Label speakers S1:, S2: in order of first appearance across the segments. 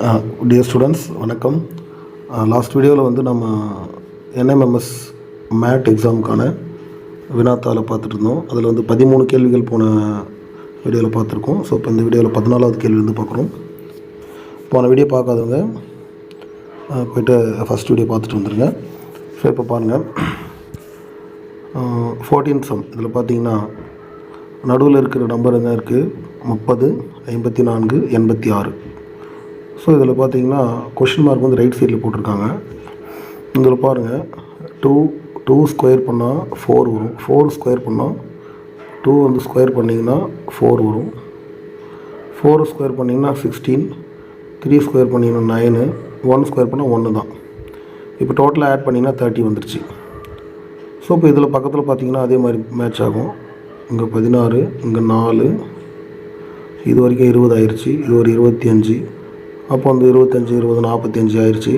S1: Dear students வணக்கம். Last வீடியோவில் வந்து நம்ம என்எம்எம்எஸ் மேட் எக்ஸாமுக்கான வினாத்தாளை பார்த்துட்டு இருந்தோம். அதில் வந்து பதிமூணு கேள்விகள் போன வீடியோவில் பார்த்துருக்கோம். ஸோ இப்போ இந்த வீடியோவில் பதினாலாவது கேள்வி வந்து பார்க்குறோம். போன வீடியோ பார்க்காதவங்க போய்ட்டு ஃபஸ்ட் வீடியோ பார்த்துட்டு வந்துடுங்க ஸோ இப்போ பாருங்கள் ஃபோர்டீன் சம் இதில் பார்த்தீங்கன்னா நடுவில் இருக்கிற நம்பர் என்ன இருக்குது முப்பது ஐம்பத்தி நான்கு எண்பத்தி ஆறு. ஸோ இதில் பார்த்தீங்கன்னா கொஷின் மார்க் வந்து ரைட் சைடில் போட்டிருக்காங்க. இதில் பாருங்கள் டூ டூ ஸ்கொயர் பண்ணால் ஃபோர் வரும். ஃபோர் ஸ்கொயர் பண்ணால் டூ வந்து ஸ்கொயர் பண்ணிங்கன்னா ஃபோர் வரும். ஃபோர் ஸ்கொயர் பண்ணிங்கன்னா சிக்ஸ்டீன் த்ரீ ஸ்கொயர் பண்ணிங்கன்னா நைனு ஒன் ஸ்கொயர் பண்ணால் ஒன்று தான். இப்போ டோட்டலாக ஆட் பண்ணிங்கன்னா தேர்ட்டி வந்துருச்சு. ஸோ இப்போ இதில் பக்கத்தில் பார்த்தீங்கன்னா அதே மாதிரி மேட்ச் ஆகும். இங்கே பதினாறு இங்கே நாலு இது வரைக்கும் இருபது ஆயிடுச்சு இது ஒரு இருபத்தி அஞ்சு. அப்போ வந்து இருபத்தஞ்சி இருபது நாற்பத்தஞ்சு ஆயிடுச்சு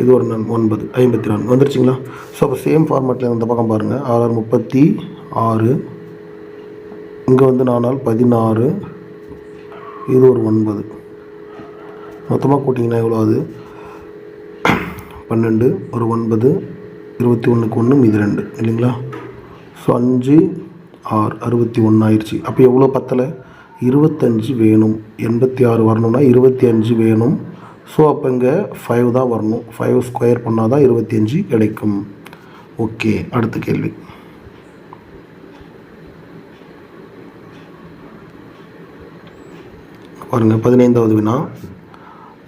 S1: இது ஒரு நன் ஒன்பது ஐம்பத்தி நான்கு வந்துருச்சுங்களா? ஸோ அப்போ சேம் ஃபார்மேட்டில் இந்த பக்கம் பாருங்கள் ஆறு முப்பத்தி ஆறு. இங்கே வந்து நானால் பதினாறு. இது ஒரு ஒன்பது. மொத்தமாக கூட்டிங்கன்னா எவ்வளோ ஆகுது? பன்னெண்டு ஒரு ஒன்பது. இருபத்தி ஒன்றுக்கு ஒன்று மீதி ரெண்டு. இல்லைங்களா? ஸோ அஞ்சு ஆறு அறுபத்தி ஒன்று ஆயிடுச்சு அப்போ எவ்வளோ பத்தலை? இருபத்தஞ்சு வேணும். எண்பத்தி ஆறு வரணும்னா இருபத்தி அஞ்சு வேணும். ஸோ அப்போ இங்கே ஃபைவ் தான் வரணும். ஃபைவ் ஸ்கொயர் பண்ணால் தான் இருபத்தி அஞ்சு கிடைக்கும். ஓகே அடுத்த கேள்வி. பாருங்கள் பதினைந்தாவது வினா.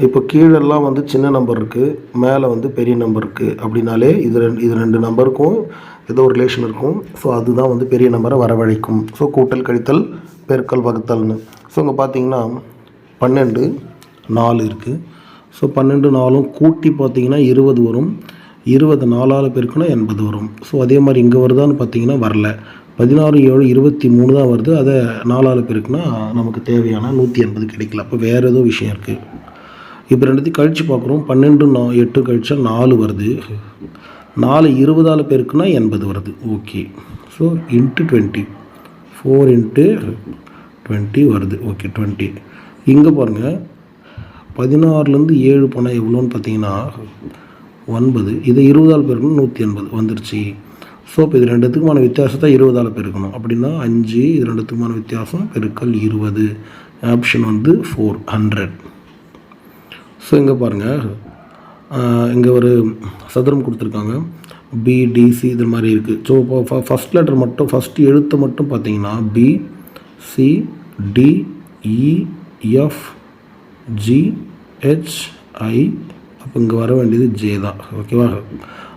S1: இப்போ கீழெல்லாம் வந்து சின்ன நம்பர் இருக்குது மேலே வந்து பெரிய நம்பர் இருக்குது அப்படின்னாலே இது ரெண்டு இது ரெண்டு நம்பருக்கும் ஏதோ ஒரு ரிலேஷன் இருக்கும். ஸோ அதுதான் வந்து பெரிய நம்பரை வரவழைக்கும். ஸோ கூட்டல் கழித்தல் பெருக்கல் வகுத்தல்னு. ஸோ இங்கே பார்த்தீங்கன்னா பன்னெண்டு நாலு இருக்குது ஸோ பன்னெண்டு நாளும் கூட்டி பார்த்தீங்கன்னா இருபது வரும். இருபது நாலால் பெருக்குனா எண்பது வரும். ஸோ அதே மாதிரி இங்கே வருதான்னு பார்த்தீங்கன்னா வரல. பதினாறு ஏழு இருபத்தி மூணு தான் வருது. அதை நாலால் பெருக்குனா நமக்கு தேவையான நூற்றி எண்பது கிடைக்கல. அப்போ வேறு ஏதோ விஷயம் இருக்குது இப்போ ரெண்டுத்தையும் கழித்து பார்க்குறோம் பன்னெண்டு நா எட்டு கழிச்சா நாலு வருது. நாலு இருபதால் பெருக்குனா எண்பது வருது. Okay so into twenty four into twenty வருது. ஓகே டுவெண்ட்டி இங்கே பாருங்கள் பதினாறுலேருந்து ஏழு பணம் எவ்வளோன்னு பார்த்தீங்கன்னா ஒன்பது. இதை இருபதால் பெருக்கணும் நூற்றி எண்பது. வந்துருச்சு. ஸோ இப்போ இது ரெண்டுத்துக்குமான வித்தியாசத்தை இருபதால் பெருக்கணும். அப்படின்னா அஞ்சு இது ரெண்டுத்துக்குமான வித்தியாசம் பெருக்கல் இருபது. ஆப்ஷன் வந்து ஃபோர் ஹண்ட்ரட் ஸோ இங்கே பாருங்கள் இங்கே ஒரு சதுரம் கொடுத்துருக்காங்க. பிடிசி இது மாதிரி இருக்குது ஸோ இப்போ ஃபஸ்ட் லெட்டர் மட்டும் ஃபஸ்ட் எழுத்து மட்டும் பார்த்தீங்கன்னா B C D E e, F G H I அப்போ இங்கே வர வேண்டியது ஜே தான். ஓகேவா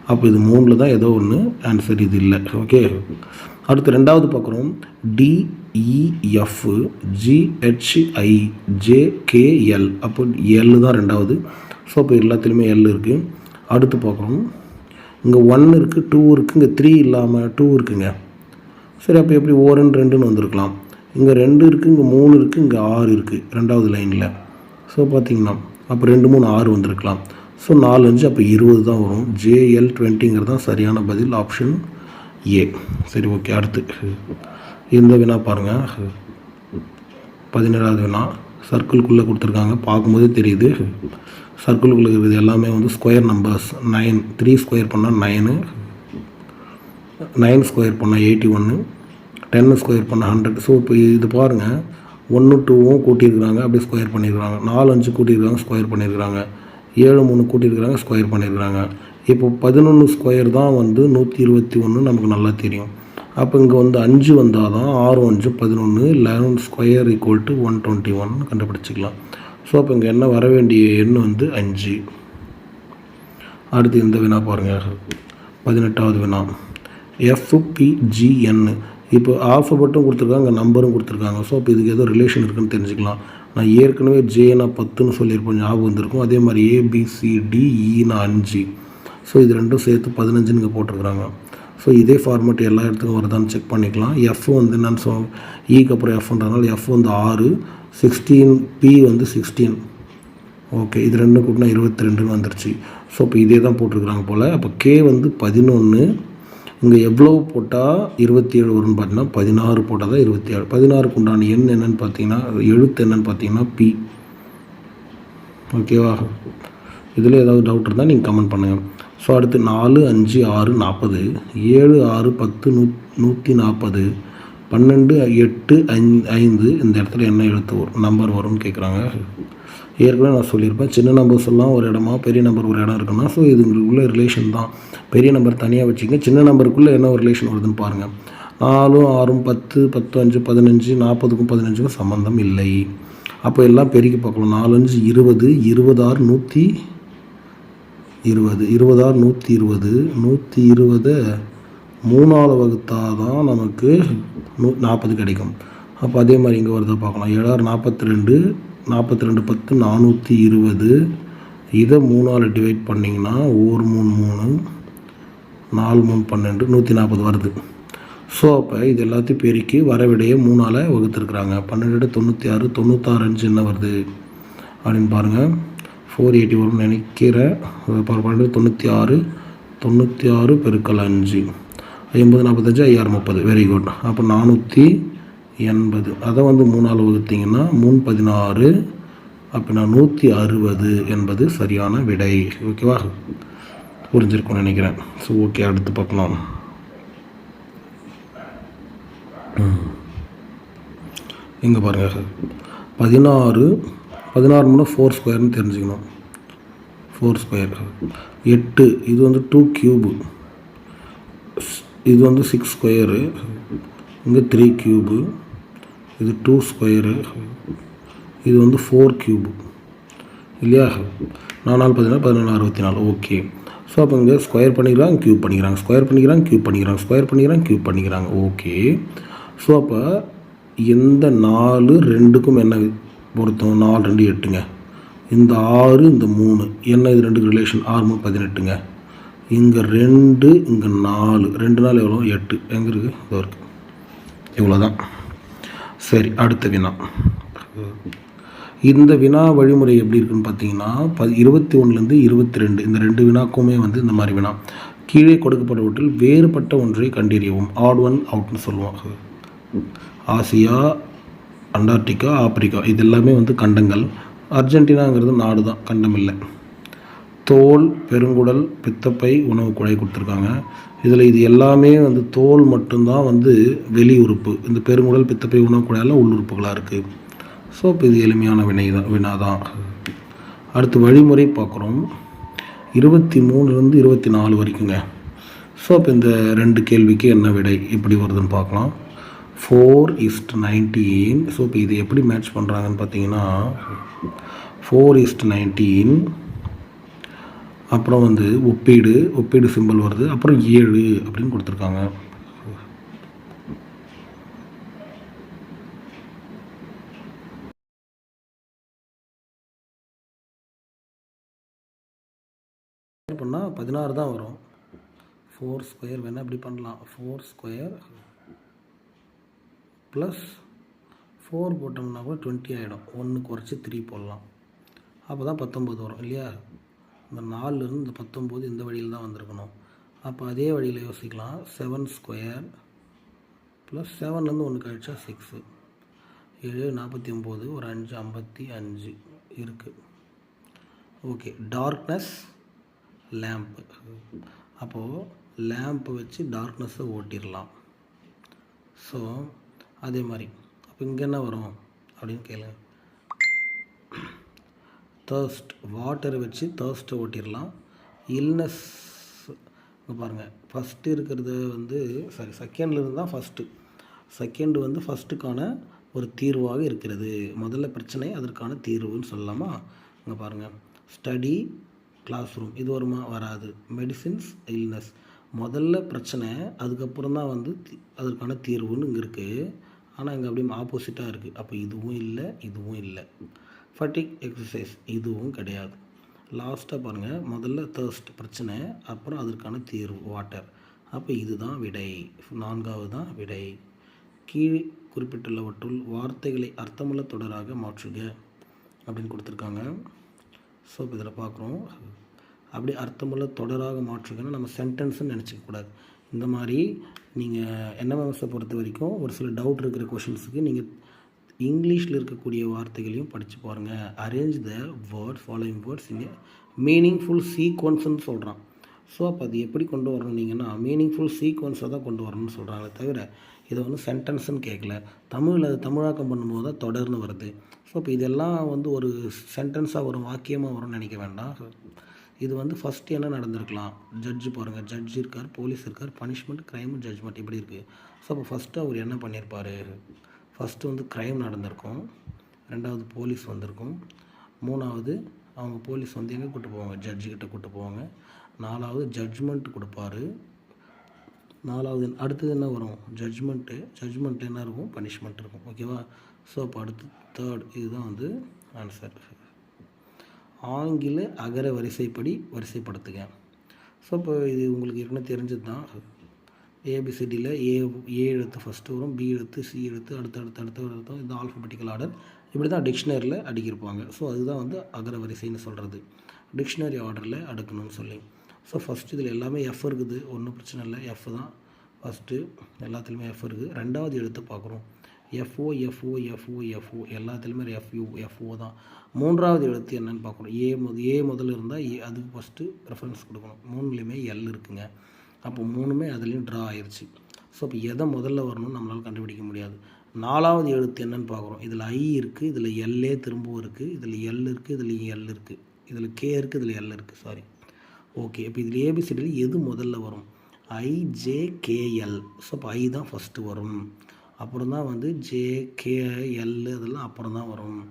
S1: அப்போ இது மூணில் தான் ஏதோ ஒன்று ஆன்சர் இது இல்லை. ஓகே அடுத்து ரெண்டாவது பார்க்குறோம். D E F G H I e, J K L அப்போ எல் தான் ரெண்டாவது. ஸோ இப்போ எல்லாத்துலேயுமே எல் இருக்குது அடுத்து பார்க்குறோம். இங்கே ஒன் இருக்குது டூ இருக்குது இங்கே த்ரீ இல்லாமல் டூ இருக்குங்க. சரி அப்போ எப்படி ஓரன் ரெண்டுன்னு வந்திருக்கலாம். இங்கே ரெண்டு இருக்குது இங்கே மூணு இருக்குது இங்கே ஆறு இருக்குது ரெண்டாவது லைனில் ஸோ பார்த்தீங்கன்னா அப்போ ரெண்டு மூணு ஆறு வந்திருக்கலாம். ஸோ நாலு அஞ்சு அப்போ இருபது தான் வரும். ஜேஎல் டுவெண்ட்டிங்கிறது தான் சரியான பதில் ஆப்ஷன் ஏ சரி ஓகே அடுத்து. இந்த வினா பாருங்கள் பதினேழாவது வினா. சர்க்கிள்குள்ளே கொடுத்துருக்காங்க. பார்க்கும்போதே தெரியுது. சர்க்கிளுக்குள்ளே இருக்கிறது எல்லாமே வந்து square numbers nine three square பண்ணால் நைனு நைன் ஸ்கொயர் பண்ணால் எயிட்டி ஒன்று டென் ஸ்கொயர் பண்ணால் ஹண்ட்ரட் ஸோ இப்போ இது பாருங்கள் ஒன்று டூவும் கூட்டியிருக்கிறாங்க அப்படியே ஸ்கொயர் பண்ணியிருக்கிறாங்க. நாலு அஞ்சு கூட்டியிருக்கிறாங்க ஸ்கொயர் பண்ணியிருக்கிறாங்க. ஏழு மூணு கூட்டியிருக்கிறாங்க ஸ்கொயர் பண்ணியிருக்கிறாங்க. இப்போ பதினொன்று ஸ்கொயர் தான் வந்து நூற்றி இருபத்தி ஒன்று நமக்கு நல்லா தெரியும். அப்போ இங்கே வந்து அஞ்சு வந்தால் தான் ஆறு அஞ்சு பதினொன்று eleven square equal to one twenty one கண்டுபிடிச்சிக்கலாம். So அப்போ இங்கே என்ன வர வேண்டிய எண் வந்து அஞ்சு. அடுத்து இந்த வினா பாருங்கள் பதினெட்டாவது வினா. எஃப்பிஜிஎன் இப்போ ஆல்ஃபபெட்டும் கொடுத்துருக்காங்க நம்பரும் கொடுத்துருக்காங்க. ஸோ இப்போ இதுக்கு ஏதோ ரிலேஷன் இருக்குன்னு தெரிஞ்சுக்கலாம். நான் ஏற்கனவே ஜே நான் பத்துன்னு சொல்லியிருப்பேன் ஞாபகம் வந்திருக்கும். அதே மாதிரி ஏபிசிடிஇ நான் e அஞ்சு. ஸோ இது ரெண்டும் சேர்த்து பதினஞ்சுன்னு இங்கே போட்டிருக்கிறாங்க. ஸோ இதே ஃபார்மேட் எல்லா இடத்துக்கும் வருதான்னு செக் பண்ணிக்கலாம். எஃப் வந்து என்னன்னு சொ ஈக்கு e அப்புறம் எஃப்ன்றதுனால எஃப் வந்து ஆறு சிக்ஸ்டீன் பி வந்து சிக்ஸ்டீன் ஓகே இது ரெண்டும் கூட்டினா இருபத்தி ரெண்டுன்னு வந்துருச்சு. ஸோ இப்போ இதே தான் போட்டிருக்கிறாங்க போல். அப்போ கே வந்து பதினொன்று இங்கே எவ்வளோ போட்டால் இருபத்தி ஏழு வரும்னு பார்த்தீங்கன்னா பதினாறு போட்டால் தான் இருபத்தி ஏழு பதினாறுக்கு உண்டான எண் என்னன்னு பார்த்தீங்கன்னா எழுத்து என்னன்னு பார்த்தீங்கன்னா பி ஓகேவா இதில் ஏதாவது டவுட் இருந்தால் நீங்கள் கமெண்ட் பண்ணுங்கள் ஸோ அடுத்து நாலு அஞ்சு ஆறு நாற்பது ஏழு ஆறு பத்து நூ நூற்றி நாற்பது பன்னெண்டு எட்டு ஐந்து இந்த இடத்துல என்ன எழுத்து வரும் நம்பர் வரும்னு கேட்குறாங்க ஏற்கனவே நான் சொல்லியிருப்பேன். சின்ன நம்பர்ஸ் எல்லாம் ஒரு இடமா பெரிய நம்பர் ஒரு இடம் இருக்குன்னா ஸோ இதுங்களுக்குள்ள ரிலேஷன் தான். பெரிய நம்பர் தனியாக வச்சுங்க. சின்ன நம்பருக்குள்ளே என்ன ஒரு ரிலேஷன் வருதுன்னு பாருங்கள் நாலும் ஆறும் பத்து பத்து அஞ்சு பதினஞ்சு நாற்பதுக்கும் பதினஞ்சுக்கும் சம்மந்தம் இல்லை. அப்போ எல்லாம் பெருக்கி பார்க்கலாம். நாலஞ்சு இருபது இருபதாறு நூற்றி இருபது. இருபதாறு நூற்றி இருபது. நூற்றி இருபதை மூணாவது வகுத்தால் தான் நமக்கு நூ நாற்பது கிடைக்கும். அப்போ அதே மாதிரி இங்கே வருதா பார்க்கலாம். ஏழாறு நாற்பத்தி ரெண்டு நாற்பத்தி ரெண்டு பத்து நானூற்றி இருபது. இதை மூணால் டிவைட் பண்ணிங்கன்னா ஒரு மூணு மூணு நாலு மூணு பன்னெண்டு நூற்றி நாற்பது வருது. ஸோ அப்போ இது எல்லாத்தையும் பெருக்கி வரவிடையே மூணால் வகுத்துருக்குறாங்க. பன்னெண்டு தொண்ணூற்றி ஆறு தொண்ணூத்தாறு அஞ்சு என்ன வருது? அப்படின்னு பாருங்கள் ஃபோர் எயிட்டி வரும்னு நினைக்கிறேன் பன்னெண்டு தொண்ணூற்றி ஆறு தொண்ணூற்றி ஆறு பெருக்கல் அஞ்சு. எண்பது நாற்பத்தஞ்சு ஐயாயிரம் முப்பது. வெரி குட் அப்போ நானூற்றி எண்பது. அதை வந்து மூணால் வகுத்தீங்கன்னா மூணு பதினாறு அப்படின்னா நூற்றி அறுபது என்பது சரியான விடை. ஓகேவா புரிஞ்சிருக்கும்னு நினைக்கிறேன். ஸோ ஓகே அடுத்து பார்க்கலாம். இங்கே பாருங்கள் பதினாறு பதினாறு மூணு ஃபோர் ஸ்கொயர்னு தெரிஞ்சுக்கணும். ஃபோர் ஸ்கொயர் எட்டு. இது வந்து டூ க்யூபு இது வந்து சிக்ஸ் ஸ்கொயரு இங்கே த்ரீ க்யூபு இது டூ ஸ்கொயரு இது வந்து ஃபோர் க்யூபு இல்லையா? நாலு பதினாலு பதினாலு அறுபத்தி நாலு ஓகே ஸோ அப்போ இங்கே ஸ்கொயர் பண்ணிக்கிறாங்க க்யூப் பண்ணிக்கிறாங்க. ஸ்கொயர் பண்ணிக்கிறாங்க க்யூப் பண்ணிக்கிறாங்க. ஸ்கொயர் பண்ணிக்கிறாங்க க்யூப் பண்ணிக்கிறாங்க ஓகே ஸோ அப்போ எந்த நாலு ரெண்டுக்கும் என்ன பொருத்தம்? நாலு ரெண்டு எட்டுங்க. இந்த ஆறு இந்த மூணு. என்ன இது ரெண்டுக்கு ரிலேஷன் ஆறு மூணு பதினெட்டுங்க. இங்கே ரெண்டு இங்கே நாலு. ரெண்டு நாள் எவ்வளோ எட்டு. எங்கே இருக்குது இதோ இருக்குது இவ்வளோதான் சரி அடுத்த வினா. இந்த வினா வழிமுறை எப்படி இருக்குன்னு பார்த்தீங்கன்னா ப இருபத்தி ஒன்றுலேருந்து இருபத்தி ரெண்டு இந்த ரெண்டு வினாக்குமே வந்து இந்த மாதிரி வினா. கீழே கொடுக்கப்பட்டவற்றில் வேறுபட்ட ஒன்றை கண்டறியவும். ஆட் ஒன் அவுட்னு சொல்லுவாங்க ஆசியா அண்டார்டிகா ஆப்பிரிக்கா. இது எல்லாமே வந்து கண்டங்கள். அர்ஜென்டினாங்கிறது நாடு தான் கண்டம் இல்லை. தோல் பெருங்குடல் பித்தப்பை உணவு குழாய் கொடுத்துருக்காங்க. இதில் இது எல்லாமே வந்து தோல் மட்டும்தான் வந்து வெளி உறுப்பு. இந்த பெருங்குடல் பித்தப்பை உணவு குழாயெல்லாம் உள் உறுப்புகளாக இருக்குது ஸோ இப்போ இது எளிமையான வினை தான் வினா தான் அடுத்து வழிமுறை பார்க்குறோம். இருபத்தி மூணுலேருந்து இருபத்தி நாலு வரைக்குங்க. ஸோ இப்போ இந்த ரெண்டு கேள்விக்கு என்ன விடை எப்படி வருதுன்னு பார்க்கலாம். ஃபோர் இஸ்ட் நைன்டீன் ஸோ இப்போ இது எப்படி மேட்ச் பண்ணுறாங்கன்னு பார்த்தீங்கன்னா ஃபோர் இஸ்ட் நைன்டீன் அப்புறம் வந்து ஒப்பீடு ஒப்பீடு சிம்பிள் வருது அப்புறம் ஏழு அப்படின்னு கொடுத்துருக்காங்க. பண்ணால் பதினாறு தான் வரும். ஃபோர் ஸ்கொயர் வேணால் இப்படி பண்ணலாம். ஃபோர் ஸ்கொயர் ப்ளஸ் ஃபோர் போட்டோம்னா கூட டுவெண்ட்டி ஆகிடும் ஒன்று குறைச்சி த்ரீ போடலாம். அப்போ தான் பத்தொம்போது வரும் இல்லையா? இந்த நாலுலேருந்து இந்த பத்தொம்போது இந்த வழியில் தான் வந்திருக்கணும். அப்போ அதே வழியில் யோசிக்கலாம். செவன் ஸ்கொயர் ப்ளஸ் செவன்லேருந்து ஒன்று கழிச்சா சிக்ஸு ஏழு நாற்பத்தி ஒம்பது ஒரு அஞ்சு ஐம்பத்தி அஞ்சு இருக்குது ஓகே டார்க்னஸ் லேம்ப்பு அப்போது லேம்ப்பு வச்சு டார்க்னஸ்ஸை ஓட்டிடலாம். ஸோ அதே மாதிரி. அப்போ இங்கே என்ன வரும் அப்படின்னு கேளுங்க. தேர்ஸ்ட் வாட்டரை வச்சு தேர்ஸ்ட்டை ஓட்டிடலாம். இல்னஸ் இங்கே பாருங்கள் ஃபஸ்ட்டு இருக்கிறது வந்து சாரி செகண்ட்லேருந்து தான் ஃபஸ்ட்டு செகண்டு வந்து ஃபஸ்ட்டுக்கான ஒரு தீர்வாக இருக்கிறது. முதல்ல பிரச்சனை அதற்கான தீர்வுன்னு சொல்லலாமா? இங்கே பாருங்கள் ஸ்டடி கிளாஸ் ரூம் இது வருமா? வராது. மெடிசின்ஸ் இல்னஸ் முதல்ல பிரச்சனை அதுக்கப்புறம் தான் வந்து அதற்கான தீர்வுன்னு இங்கே இருக்குது ஆனால் இங்கே அப்படியே ஆப்போசிட்டாக இருக்குது அப்போ இதுவும் இல்லை இதுவும் இல்லை. ஃபட்டிக் எக்ஸசைஸ் இதுவும் கிடையாது. லாஸ்ட்டாக பாருங்கள் முதல்ல தேர்ஸ்ட் பிரச்சனை அப்புறம் அதற்கான தீர்வு வாட்டர் அப்போ இதுதான் விடை. நான்காவது தான் விடை. கீழ் குறிப்பிட்டுள்ளவற்றுள் வார்த்தைகளை அர்த்தமுள்ள தொடராக மாற்றுக. அப்படின்னு கொடுத்துருக்காங்க. ஸோ இப்போ இதில் பார்க்குறோம். அப்படி அர்த்தமுள்ள தொடராக மாற்றுக்கன்னா நம்ம சென்டென்ஸ்னு நினச்சிக்கக்கூடாது இந்த மாதிரி நீங்கள் என்எம்எம்எஸை பொறுத்த வரைக்கும் ஒரு சில டவுட் இருக்கிற கொஷின்ஸுக்கு நீங்கள் இங்கிலீஷில் இருக்கக்கூடிய வார்த்தைகளையும் படித்து பாருங்கள் arrange the word following words இங்கே மீனிங்ஃபுல் சீக்வன்ஸ்னு சொல்கிறான் ஸோ அப்போ அது எப்படி கொண்டு வரணுன்னீங்கன்னா மீனிங்ஃபுல் சீக்வன்ஸை தான் கொண்டு வரணும்னு சொல்கிறாங்களே தவிர இதை வந்து சென்டென்ஸ்னு கேட்கல தமிழில் அது தமிழாக்கம் பண்ணும்போது தான் தொடர்ந்து வருது. ஸோ இப்போ இதெல்லாம் வந்து ஒரு சென்டென்ஸாக வரும் வாக்கியமாக வரும்னு நினைக்க வேண்டாம். இது வந்து ஃபஸ்ட்டு என்ன நடந்திருக்கலாம்? ஜட்ஜு பாருங்கள் ஜட்ஜ் இருக்கார் போலீஸ் இருக்கார் பனிஷ்மெண்ட் க்ரைம் ஜட்ஜ்மெண்ட் இப்படி இருக்குது ஸோ அப்போ ஃபஸ்ட்டு அவர் என்ன பண்ணியிருப்பார் ஃபஸ்ட்டு வந்து க்ரைம் நடந்திருக்கும். ரெண்டாவது போலீஸ் வந்திருக்கும். மூணாவது அவங்க போலீஸ் வந்து எங்கே கூப்பிட்டு போவாங்க? ஜட்ஜுக்கிட்ட கூட்டு போவாங்க. நாலாவது ஜட்ஜ்மெண்ட் கொடுப்பாரு. நாலாவது அடுத்தது என்ன வரும்? ஜட்ஜ்மெண்ட்டு ஜட்ஜ்மெண்ட் என்ன இருக்கும்? பனிஷ்மெண்ட் இருக்கும். ஓகேவா ஸோ அப்போ அடுத்து தேர்ட் இதுதான் வந்து ஆன்சர் ஆங்கில அகர வரிசைப்படி வரிசைப்படுத்துங்க ஸோ இப்போ இது உங்களுக்கு ஏற்கனவே தெரிஞ்சது தான் ஏபிசிடியில் ஏ ஏ எழுத்து ஃபஸ்ட்டு வரும் பி எழுத்து சி எழுத்து அடுத்து அடுத்து அடுத்து எழுத்தும் இது ஆல்ஃபபெட்டிக்கல் ஆர்டர் இப்படி தான் டிக்ஷனரியில் அடுக்கியிருப்பாங்க. ஸோ அதுதான் வந்து அகர வரிசைன்னு சொல்கிறது டிக்ஷனரி ஆர்டரில் அடுக்கணும்னு சொல்லி. ஸோ ஃபஸ்ட்டு இதில் எல்லாமே எஃப் இருக்குது. ஒன்றும் பிரச்சனை இல்லை. எஃப் தான் ஃபஸ்ட்டு எல்லாத்துலேயுமே எஃப் இருக்குது. ரெண்டாவது எழுத்து பார்க்குறோம். F O F O F O F O எல்லாத்துலேயுமே எஃப்யூ எஃப்ஓ தான். மூன்றாவது எழுத்து என்னென்னு பார்க்கணும் ஏ முத ஏ முதல்ல இருந்தால் ஏ அதுக்கு ஃபஸ்ட்டு ப்ரெஃபரன்ஸ் கொடுக்கணும். மூணுலேயுமே எல் இருக்குங்க. அப்போ மூணுமே அதுலேயும் ட்ரா ஆயிடுச்சு ஸோ இப்போ எதை முதல்ல வரணும்னு நம்மளால் கண்டுபிடிக்க முடியாது. நாலாவது எழுத்து என்னன்னு பார்க்குறோம். இதில் ஐ இருக்குது இதில் எல்லே திரும்பவும் இருக்குது இதில் எல் இருக்குது இதில் எல் இருக்குது இதில் கே இருக்குது இதில் எல் இருக்குது சாரி ஓகே இப்போ இதில் ஏபிசிடியில் எது முதல்ல வரும்? ஐஜேகேஎல் ஸோ அப்போ ஐ தான் ஃபஸ்ட்டு வரும். அப்புறம் தான் வந்து ஜேகேஎல் இதெல்லாம் அப்புறம் தான் வரும்.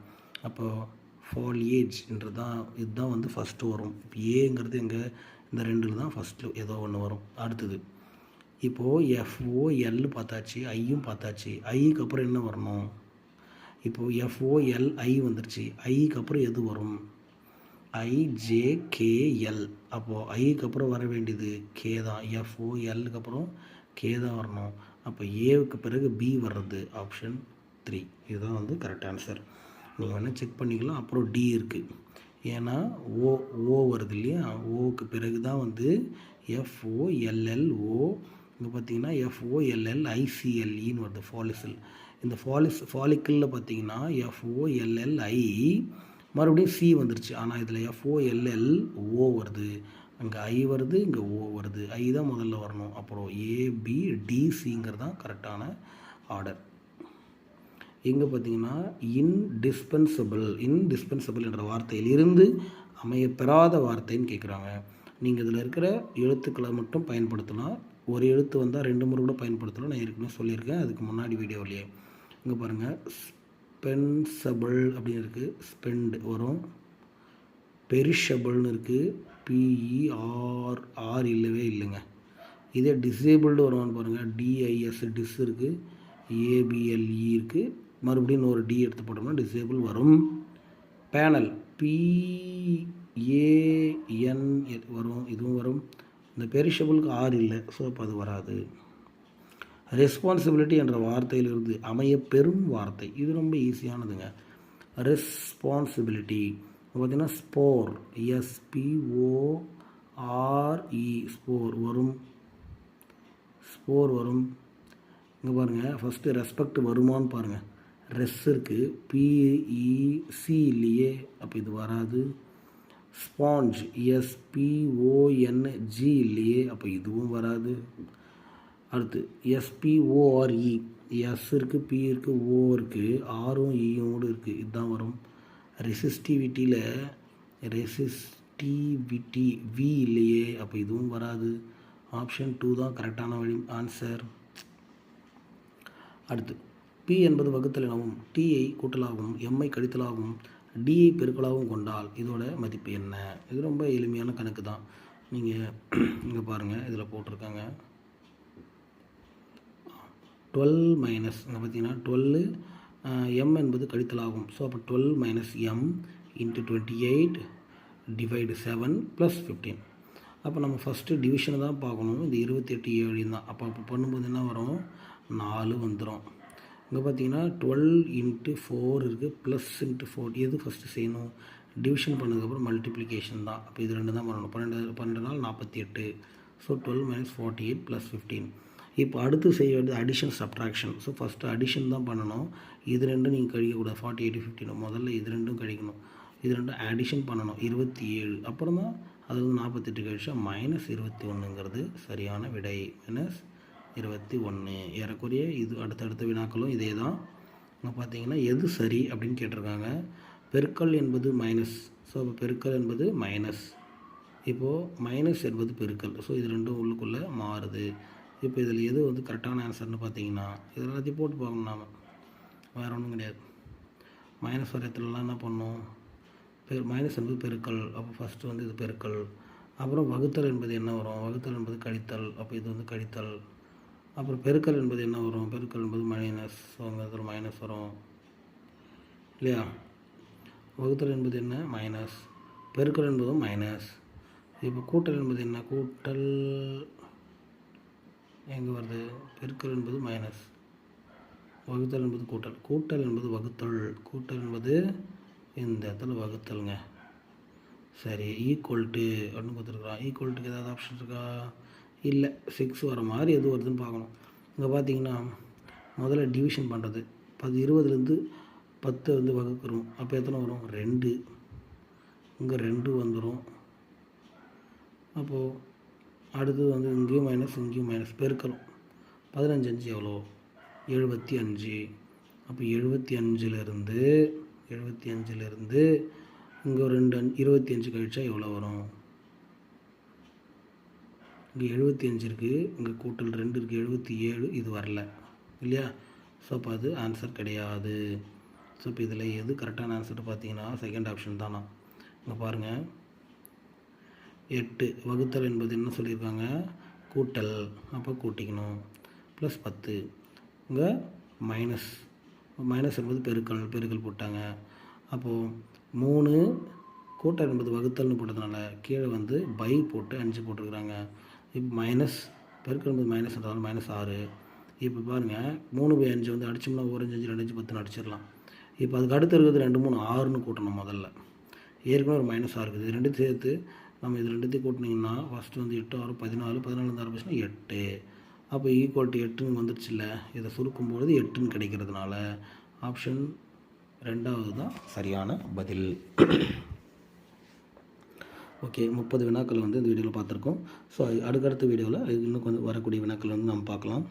S1: அப்போது ஃபாலியேஜ்ன்றது தான் இதுதான் வந்து ஃபஸ்ட்டு வரும். இப்போ ஏங்கிறது எங்கள் இந்த ரெண்டில் தான் ஃபஸ்ட்டு ஏதோ ஒன்று வரும். அடுத்தது இப்போது எஃப்ஓ எல் பார்த்தாச்சு ஐயும் பார்த்தாச்சு. ஐக்கு அப்புறம் என்ன வரணும்? இப்போது எஃப்ஓ எல் ஐ வந்துருச்சு. ஐக்கு அப்புறம் எது வரும்? ஐஜேகேஎல் அப்போது ஐக்கு அப்புறம் வர வேண்டியது கே தான். எஃப்ஓ எல்லுக்கு அப்புறம் கே தான் வரணும். அப்போ ஏவுக்கு பிறகு பி வர்றது ஆப்ஷன் த்ரீ இதுதான் வந்து கரெக்ட் ஆன்சர் நீங்கள் வேணால் செக் பண்ணிக்கலாம். அப்புறம் டி இருக்குது ஏன்னா ஓ ஓ வருது இல்லையா? ஓவுக்கு பிறகு தான் வந்து எஃப்ஓ எல்எல்ஓ இங்கே பார்த்தீங்கன்னா எஃப்ஓஎல்எல் ஐசிஎல்இன்னு வருது ஃபாலிசல் இந்த ஃபாலிஸ் ஃபாலிக்கலில் பார்த்தீங்கன்னா எஃப்ஓஎல்எல்ஐ மறுபடியும் சி வந்துருச்சு. ஆனால் இதில் எஃப்ஓஎல்எல் ஓ வருது. அங்கே ஐ வருது இங்கே ஓ வருது. ஐ தான் முதல்ல வரணும். அப்புறம் ஏபி டிசிங்கிறது தான் கரெக்டான ஆர்டர் எங்கே பார்த்தீங்கன்னா இன்டிஸ்பென்சபிள் இன்டிஸ்பென்சபிள் என்ற வார்த்தையில் இருந்து அமையப்பெறாத வார்த்தைன்னு கேட்குறாங்க நீங்கள் இதில் இருக்கிற எழுத்துக்களை மட்டும் பயன்படுத்தலாம் ஒரு எழுத்து வந்தால் ரெண்டு முறை கூட பயன்படுத்தலாம் நான் ஏற்கனவே சொல்லியிருக்கேன். அதுக்கு முன்னாடி வீடியோவிலேயே இங்கே பாருங்கள் ஸ்பென்சபிள் அப்படின்னு இருக்குது ஸ்பெண்ட் வரும். பெரிஷபிள்னு இருக்குது பிஇஆர் ஆர் இல்லவே இல்லைங்க. இதே டிசேபிள்டு வருவான்னு பாருங்கள் டிஐஎஸ் டிஸ் இருக்குது ஏபிஎல்இ இருக்குது மறுபடியும் ஒரு டி எடுத்து போட்டோம்னா டிசேபிள் வரும். பேனல் பிஏஎன் வரும்? இதுவும் வரும். இந்த பெரிஷபிளுக்கு ஆர் இல்லை. ஸோ அப்போ அது வராது. ரெஸ்பான்சிபிலிட்டி என்ற வார்த்தையிலிருந்து அமைய பெரும் வார்த்தை. இது ரொம்ப ஈஸியானதுங்க ரெஸ்பான்சிபிலிட்டி பார்த்தீங்கன்னா spore S P O R E spore வரும். ஸ்போர் வரும். இங்கே பாருங்கள் ஃபஸ்ட்டு ரெஸ்பெக்ட் வருமான்னு பாருங்கள் ரெஸ் இருக்குது பிஇசி e, இல்லையே அப்போ இது வராது. ஸ்பாஞ்ச் எஸ்பிஓஎன்ஜி இல்லையே அப்போ இதுவும் வராது. அடுத்து S P O R E S e. இருக்குது பி இருக்குது ஓ இருக்குது ஆரும் இயோடு e இருக்குது இதுதான் வரும். ரெசிஸ்டிவிட்டியில் ரெசிஸ்டிவிட்டி வி இல்லையே அப்போ இதுவும் வராது. ஆப்ஷன் டூ தான் கரெக்டான வழி ஆன்சர் அடுத்து பி என்பது வகுத்தல் எனவும் டிஐ கூட்டலாகவும் எம்ஐ கழித்தலாகவும் டிஐ பெருக்கலாகவும் கொண்டால் இதோட மதிப்பு என்ன? இது ரொம்ப எளிமையான கணக்கு தான். நீங்கள் இங்கே பாருங்கள் இதில் போட்டிருக்காங்க. டுவெல் மைனஸ் இங்கே பார்த்தீங்கன்னா டுவெல்லு எம் என்பது கழித்தலாகும். ஸோ அப்போ twelve minus M into twenty eight divide seven plus fifteen அப்போ நம்ம ஃபஸ்ட்டு டிவிஷனை தான் பார்க்கணும். இந்த இருபத்தெட்டு ஏழு தான் அப்போ அப்போ பண்ணும்போது என்ன வரும்? நாலு வந்துடும் இங்கே பார்த்தீங்கன்னா டுவெல் இன்ட்டு ஃபோர் இருக்குது ப்ளஸ் இன்ட்டு ஃபோர் எது ஃபஸ்ட்டு செய்யணும்? டிவிஷன் பண்ணதுக்கப்புறம் மல்டிப்ளிகேஷன் தான். அப்போ இது ரெண்டு தான் பண்ணணும். பன்னெண்டு பன்னெண்டு நாள் நாற்பத்தி எட்டு. So twelve minus forty eight plus fifteen இப்போ அடுத்து செய்ய வேண்டியது addition subtraction so first addition தான் பண்ணணும். இது ரெண்டும் நீங்கள் கழிக்கக்கூடாது. ஃபார்ட்டி எயிட் ஃபிஃப்டின் முதல்ல இது ரெண்டும் கழிக்கணும். இது ரெண்டும் அடிஷன் பண்ணணும். இருபத்தி ஏழு. அப்புறம் தான் அது வந்து நாற்பத்தெட்டு கழிச்சா மைனஸ் இருபத்தி ஒன்றுங்கிறது சரியான விடை. மைனஸ் இருபத்தி ஒன்று. ஏறக்குறைய இது அடுத்தடுத்த வினாக்களும் இதே தான் இங்கே பார்த்தீங்கன்னா எது சரி அப்படின்னு கேட்டிருக்காங்க. பெருக்கல் என்பது மைனஸ் ஸோ அப்போ பெருக்கல் என்பது மைனஸ் இப்போது மைனஸ் என்பது பெருக்கல். ஸோ இது ரெண்டும் உள்ளுக்குள்ளே மாறுது. இப்போ இதில் எது வந்து கரெக்டான ஆன்சர்னு பார்த்தீங்கன்னா இது எல்லாத்தையும் போட்டு பார்க்கணும் நாம். வேறு ஒன்றும் கிடையாது. மைனஸ் வரையத்துலலாம் என்ன பண்ணோம் பெரு மைனஸ் என்பது பெருக்கல். அப்போ ஃபஸ்ட்டு வந்து இது பெருக்கல். அப்புறம் வகுத்தல் என்பது என்ன வரும்? வகுத்தல் என்பது கழித்தல். அப்போ இது வந்து கழித்தல். அப்புறம் பெருக்கல் என்பது என்ன வரும்? பெருக்கல் என்பது மைனஸ் ஸோ அங்கே மைனஸ் வரும். இல்லையா? வகுத்தல் என்பது என்ன? மைனஸ் பெருக்கல் என்பதும் மைனஸ் இப்போ கூட்டல் என்பது என்ன? கூட்டல் எங்கே வருது? பெருக்கல் என்பது மைனஸ் வகுத்தல் என்பது கூட்டல். கூட்டல் என்பது வகுத்தல். கூட்டல் என்பது இந்த இடத்துல வகுத்தலுங்க. சரி ஈக்குவல் டு அப்படின்னு கொடுத்துருக்குறான். ஈக்குவல் டுக்கு ஏதாவது ஆப்ஷன் இருக்கா? இல்லை சிக்ஸ் வர மாதிரி எது வருதுன்னு பார்க்கணும். இங்கே பார்த்தீங்கன்னா முதல்ல டிவிஷன் பண்ணுறது பத்து இருபதுலேருந்து பத்து வந்து வகுக்கிறோம். அப்போ எத்தனை வரும்? ரெண்டு. இங்கே ரெண்டு வந்துடும் அப்போது அடுத்தது வந்து இங்கேயும் மைனஸ் இங்கேயும் மைனஸ் பெருக்கிறோம் பதினஞ்சு அஞ்சு எவ்வளோ? எழுபத்தி அஞ்சு. அப்போ எழுபத்தி அஞ்சுலேருந்து எழுபத்தி அஞ்சுலேருந்து இங்கே ரெண்டு அஞ்சு இருபத்தி அஞ்சு கழிச்சா எவ்வளோ வரும்? இங்கே எழுபத்தி அஞ்சு இருக்குது இங்கே கூட்டல் ரெண்டு இருக்குது எழுபத்தி ஏழு இது வரல. இல்லையா? ஸோ அப்போ அது ஆன்சர் கிடையாது. ஸோ இப்போ இதில் எது கரெக்டான ஆன்சர் பார்த்தீங்கன்னா செகண்ட் ஆப்ஷன் தானா? இங்கே பாருங்கள் எட்டு வகுத்தல் என்பது என்ன சொல்லியிருக்காங்க? கூட்டல். அப்போ கூட்டிக்கணும். ப்ளஸ் பத்து. இங்கே மைனஸ் மைனஸ் என்பது பெருக்கல் பெருக்கல் போட்டாங்க. அப்போது மூணு கூட்டல் என்பது வகுத்தல்னு போட்டதுனால கீழே வந்து பை போட்டு அஞ்சு போட்டிருக்கிறாங்க. இப்போ மைனஸ் பெருக்கல் மைனஸ் இருந்தாலும் மைனஸ் ஆறு. இப்போ பாருங்கள் மூணு பை அஞ்சு வந்து அடிச்சோம்னா ஒரு அஞ்சு அஞ்சு ரெண்டு அஞ்சு பத்துன்னு அடிச்சிடலாம். இப்போ அதுக்கு அடுத்து இருக்கிறது ரெண்டு மூணு ஆறுன்னு கூட்டணும் முதல்ல. ஏற்கனவே ஒரு மைனஸ் ஆறு இருக்குது. இது ரெண்டும் சேர்த்து நம்ம இது ரெண்டுத்தையும் கூட்டினீங்கன்னா ஃபஸ்ட்டு வந்து எட்டு ஆறு பதினாலு பதினாலு ஆரம்பிச்சுன்னா எட்டு. அப்போ ஈக்குவல் டு எட்டுன்னு வந்துருச்சுல்ல இதை சுருக்கும்பொழுது எட்டுன்னு கிடைக்கிறதுனால ஆப்ஷன் ரெண்டாவது தான் சரியான பதில். ஓகே முப்பது வினாக்கள் வந்து இந்த வீடியோவில் பார்த்துருக்கோம். ஸோ அடுக்கடுத்த வீடியோவில் இன்னும் கொஞ்சம் வரக்கூடிய வினாக்கள் வந்து நம்ம பார்க்கலாம்.